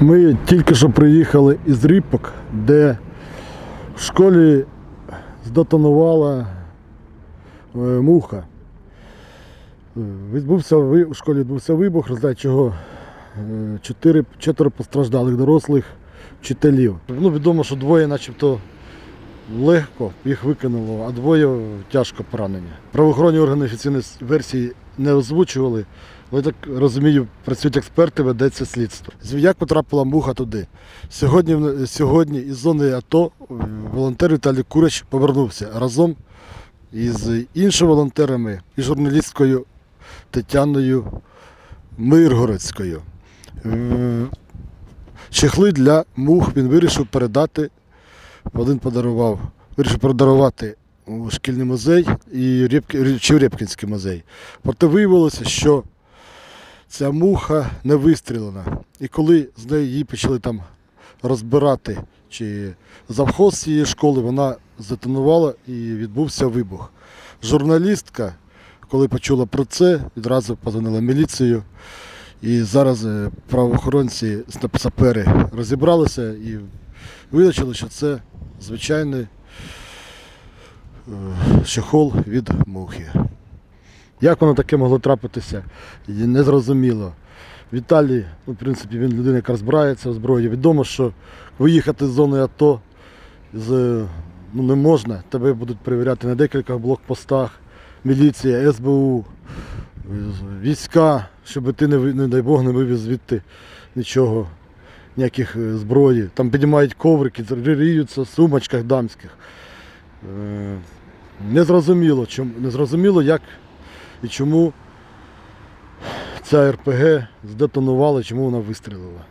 Ми тільки що приїхали із Ріпок, де в школі здетонувала е, муха. Відбувся у школі відбувся вибух, результат чого е, чотири, постраждалих дорослих вчителів. Ну, відомо, що двоє начебто легко їх викинуло, а двоє тяжко поранені. Правоохоронні органи офіційної версії не озвучували. Але так розумію, працюють експерти, ведеться слідство. Як потрапила муха туди? Сьогодні, сьогодні із зони АТО е, волонтер Віталій Курич повернувся разом із іншими волонтерами і журналісткою Тетяною Миргородською. Е, Чехли для мух він вирішив передати. Один подарував, вирішив подарувати шкільний музей і Рєпки- чи Рєпкінський музей. Проте виявилося, що ця муха не вистрілена. І коли з нею її почали там розбирати, чи завхоз цієї школи, вона затонувала і відбувся вибух. Журналістка, коли почула про це, відразу позвонила міліцію. І зараз е, правоохоронці сапери розібралися і визначили, що це звичайний е, чехол від мухи. Як воно таке могло трапитися, і не зрозуміло. Віталій, ну, в принципі, він людина, яка розбирається в зброї. Відомо, що виїхати з зони АТО з, ну, не можна. Тебе будуть перевіряти на декількох блокпостах, міліція, СБУ, війська, щоб ти не, не дай Бог не вивіз звідти нічого, ніяких е, зброї. Там піднімають коврики, ріються в сумочках дамських. Не Незрозуміло, чому, незрозуміло, як і чому ця РПГ здетонувала, чому вона вистрілила.